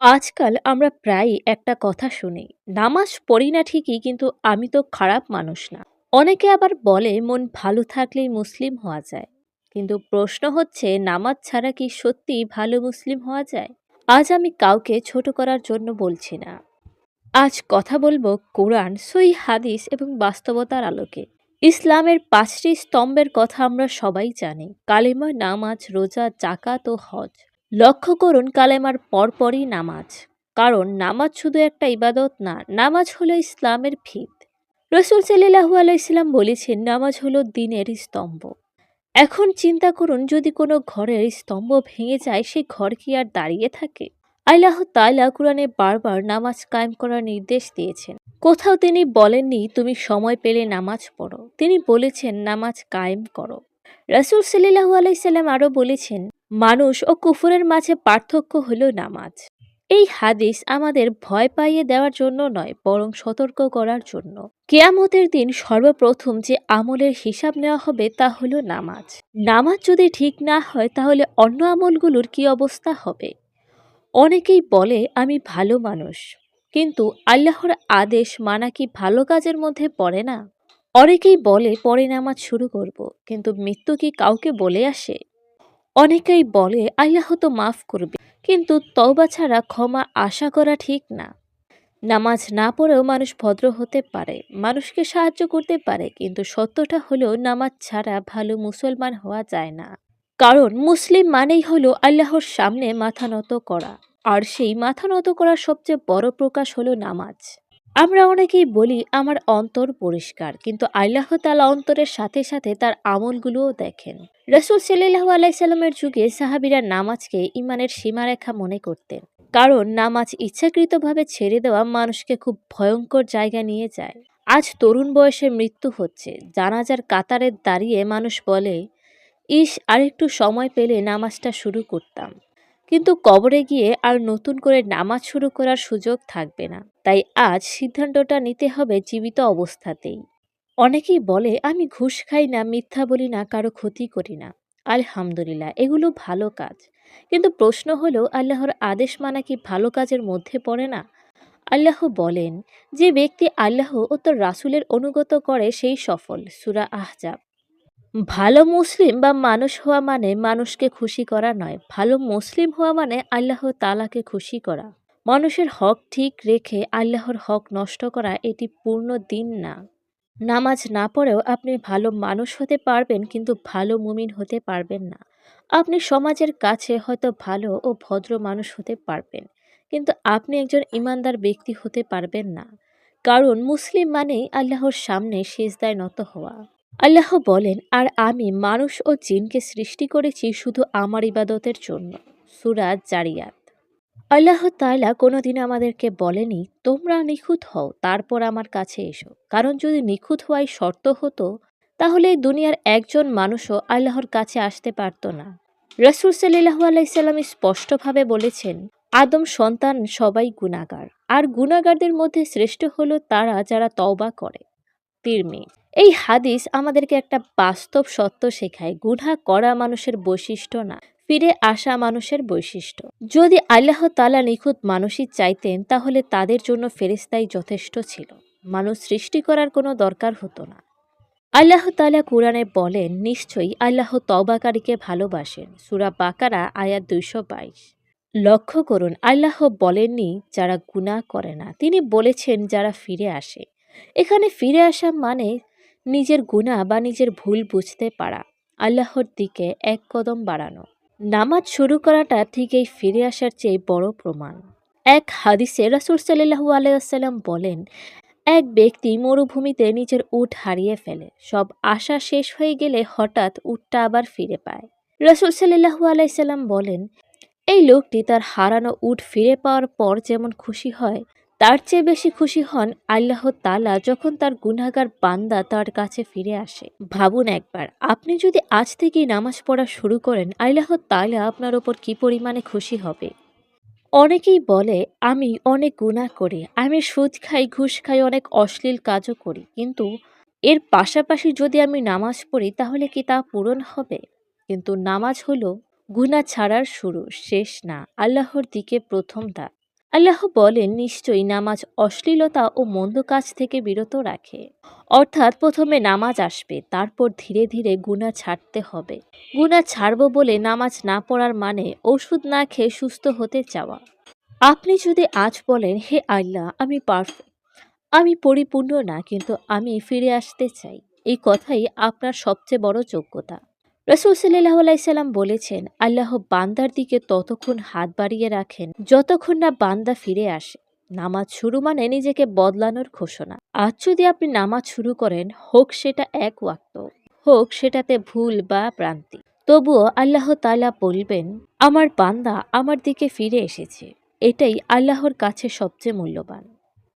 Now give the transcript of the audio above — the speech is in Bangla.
আজকাল আমরা প্রায়ই একটা কথা শুনি, নামাজ পড়ি না ঠিকই কিন্তু আমি তো খারাপ মানুষ না। অনেকে আবার বলে মন ভালো থাকলেই মুসলিম হওয়া যায়। কিন্তু প্রশ্ন হচ্ছে নামাজ ছাড়া কি সত্যিই ভালো মুসলিম হওয়া যায়? আজ আমি কাউকে ছোট করার জন্য বলছি না। আজ কথা বলব কোরআন, সই হাদিস এবং বাস্তবতার আলোকে। ইসলামের পাঁচটি স্তম্ভের কথা আমরা সবাই জানি কালেমা নামাজ রোজা জাকাত ও হজ লক্ষ্য করুন কালেমার পরপরই নামাজ। কারণ নামাজ শুধু একটা ইবাদত না, নামাজ হলো ইসলামের ভিত। রসুল সাল্লাহু আলাইসাল্লাম বলেছেন, নামাজ হলো দিনের স্তম্ভ। এখন চিন্তা করুন, যদি কোনো ঘরের স্তম্ভ ভেঙে যায় সেই ঘর কি আর দাঁড়িয়ে থাকে? আল্লাহ তাইলা কুরআনে বারবার নামাজ কায়েম করার নির্দেশ দিয়েছেন। কোথাও তিনি বলেননি, তুমি সময় পেলে নামাজ পড়ো। তিনি বলেছেন, নামাজ কায়েম করো। রাসুল সাল্লাহু আলাইসাল্লাম আরও বলেছেন মানুষ ও কুফুরের মাঝে পার্থক্য হলো নামাজ। এই হাদিস আমাদের ভয় পাইয়ে দেওয়ার জন্য নয়, বরং সতর্ক করার জন্য। কেয়ামতের দিন সর্বপ্রথম যে আমলের হিসাব নেওয়া হবে তা হলো নামাজ। নামাজ যদি ঠিক না হয়, তাহলে অন্য আমলগুলোর কি অবস্থা হবে? অনেকেই বলে, আমি ভালো মানুষ। কিন্তু আল্লাহর আদেশ মানা কি ভালো কাজের মধ্যে পড়ে না? অনেকেই বলে, পরে নামাজ শুরু করব। কিন্তু মৃত্যু কি কাউকে বলে আসে? অনেকেই বলে, আল্লাহ তো মাফ করবে। কিন্তু তওবা ছাড়া ক্ষমা আশা করা ঠিক না। নামাজ না পড়েও মানুষ ভদ্র হতে পারে, মানুষকে সাহায্য করতে পারে, কিন্তু সত্যটা হলো, নামাজ ছাড়া ভালো মুসলমান হওয়া যায় না। কারণ মুসলিম মানেই হলো আল্লাহর সামনে মাথা নত করা, আর সেই মাথা নত করার সবচেয়ে বড় প্রকাশ হলো নামাজ। আমরা অনেকেই বলি, আমার অন্তর পরিষ্কার। কিন্তু আল্লাহ তালা অন্তরের সাথে সাথে তার আমলগুলোও দেখেন। রসুল সাল্লাহ আলাইসাল্লামের যুগে সাহাবিরা নামাজকে ইমানের সীমারেখা মনে করতেন। কারণ নামাজ ইচ্ছাকৃতভাবে ছেড়ে দেওয়া মানুষকে খুব ভয়ঙ্কর জায়গা নিয়ে যায়। আজ তরুণ বয়সে মৃত্যু হচ্ছে। জানাজার কাতারে দাঁড়িয়ে মানুষ বলে ইস আরেকটু সময় পেলে নামাজটা শুরু করতাম। কিন্তু কবরে গিয়ে আর নতুন করে নামাজ শুরু করার সুযোগ থাকবে না। তাই আজ সিদ্ধান্তটা নিতে হবে জীবিত অবস্থাতেই। অনেকেই বলে, আমি ঘুষ খাই না, মিথ্যা বলি না, কারও ক্ষতি করি না। আলহামদুলিল্লাহ, এগুলো ভালো কাজ। কিন্তু প্রশ্ন হলো, আল্লাহর আদেশ মানা কি ভালো কাজের মধ্যে পড়ে না? আল্লাহ বলেন, যে ব্যক্তি আল্লাহ ও তার রাসুলের অনুগত করে, সেই সফল। সুরা আহজাব। ভালো মুসলিম বা মানুষ হওয়া মানে মানুষকে খুশি করা নয়। ভালো মুসলিম হওয়া মানে আল্লাহ তালাকে খুশি করা। মানুষের হক ঠিক রেখে আল্লাহর হক নষ্ট করা এটি পূর্ণ দিন না। নামাজ না পড়েও আপনি ভালো মানুষ হতে পারবেন কিন্তু ভালো মুমিন হতে পারবেন না। আপনি সমাজের কাছে হয়তো ভালো ও ভদ্র মানুষ হতে পারবেন, কিন্তু আপনি একজন ইমানদার ব্যক্তি হতে পারবেন না। কারণ মুসলিম মানেই আল্লাহর সামনে শেষদায় নত হওয়া। আল্লাহ বলেন, আর আমি মানুষ ও জিনকে সৃষ্টি করেছি শুধু আমার ইবাদতের জন্য। সুরাজ জারিয়াত। আল্লাহ তাআলা কোনোদিন আমাদেরকে বলেনি, তোমরা নিখুঁত হও, তারপর আমার কাছে এসো। কারণ যদি নিখুঁত হওয়াই শর্ত হতো, তাহলে দুনিয়ার একজন মানুষও আল্লাহর কাছে আসতে পারত না। রসুল সাল্লাহু আলাইসাল্লাম স্পষ্টভাবে বলেছেন, আদম সন্তান সবাই গুণাগার আর গুণাগারদের মধ্যে শ্রেষ্ঠ হলো তারা যারা তওবা করে। তিরমি এই হাদিস আমাদেরকে একটা বাস্তব সত্য শেখায় গুণা করা মানুষের বৈশিষ্ট্য না, ফিরে আসা মানুষের বৈশিষ্ট্য। যদি আল্লাহ তালা নিখুঁত মানুষই চাইতেন, তাহলে তাদের জন্য ফেরিস্তাই যথেষ্ট ছিল। মানুষ সৃষ্টি করার কোনো দরকার হতো না। আল্লাহ তালা কোরআনে বলেন, নিশ্চয়ই আল্লাহ তবাকারীকে ভালোবাসেন। সুরা বাকারা, আয়াত দুইশো বাইশ। লক্ষ্য করুন, আল্লাহ বলেননি যারা গুণা করে না, তিনি বলেছেন যারা ফিরে আসে। এখানে ফিরে আসা মানে নিজের গুণা বা নিজের ভুল বুঝতে পারা। আল্লাহর দিকে এক কদম বাড়ানো। নামাজ শুরু করাটা ঠিক এই ফিরে আসার চেয়ে বড় প্রমাণ। এক হাদিসে রাসুল সাল্লাহু আলাইসাল্লাম বলেন, এক ব্যক্তি মরুভূমিতে নিজের উট হারিয়ে ফেলে। সব আশা শেষ হয়ে গেলে হঠাৎ উটটা আবার ফিরে পায়। রসুল সাল্লাহু আলাইসাল্লাম বলেন, এই লোকটি তার হারানো উট ফিরে পাওয়ার পর যেমন খুশি হয় তার চেয়ে বেশি খুশি হন আল্লাহ তালা যখন তার গুনাগার বান্দা তার কাছে ফিরে আসে। ভাবুন একবার, আপনি যদি আজ থেকেই নামাজ পড়া শুরু করেন, আল্লাহ তালা আপনার ওপর কি পরিমাণে খুশি হবে? অনেকেই বলে, আমি অনেক গুণা করি, আমি সুদ খাই, ঘুষ খাই, অনেক অশ্লীল কাজও করি, কিন্তু এর পাশাপাশি যদি আমি নামাজ পড়ি, তাহলে কি তা পূরণ হবে? কিন্তু নামাজ হলো গুণা ছাড়ার শুরু, শেষ না, আল্লাহর দিকে প্রথম ধাপ আল্লাহ বলেন, নিশ্চয়ই নামাজ অশ্লীলতা ও মন্দ কাজ থেকে বিরত রাখে। অর্থাৎ প্রথমে নামাজ আসবে, তারপর ধীরে ধীরে গুণা ছাড়তে হবে। গুণা ছাড়ব বলে নামাজ না পড়ার মানে ওষুধ না খেয়ে সুস্থ হতে চাওয়া। আপনি যদি আজ বলেন, হে আল্লাহ, আমি পারফেক্ট আমি পরিপূর্ণ না, কিন্তু আমি ফিরে আসতে চাই, এই কথাই আপনার সবচেয়ে বড় যোগ্যতা। রসুল সাল্লাহ আলাইসাল্লাম বলেছেন, আল্লাহ বান্দার দিকে ততক্ষণ হাত বাড়িয়ে রাখেন, যতক্ষণ না বান্দা ফিরে আসে। নামাজ শুরু মানে নিজেকে বদলানোর ঘোষণা। আজ যদি আপনি নামাজ শুরু করেন, হোক সেটা এক ওয়াক্ত, হোক সেটাতে ভুল বা প্রান্তি তবুও আল্লাহ তাআলা বলবেন, আমার বান্দা আমার দিকে ফিরে এসেছে। এটাই আল্লাহর কাছে সবচেয়ে মূল্যবান।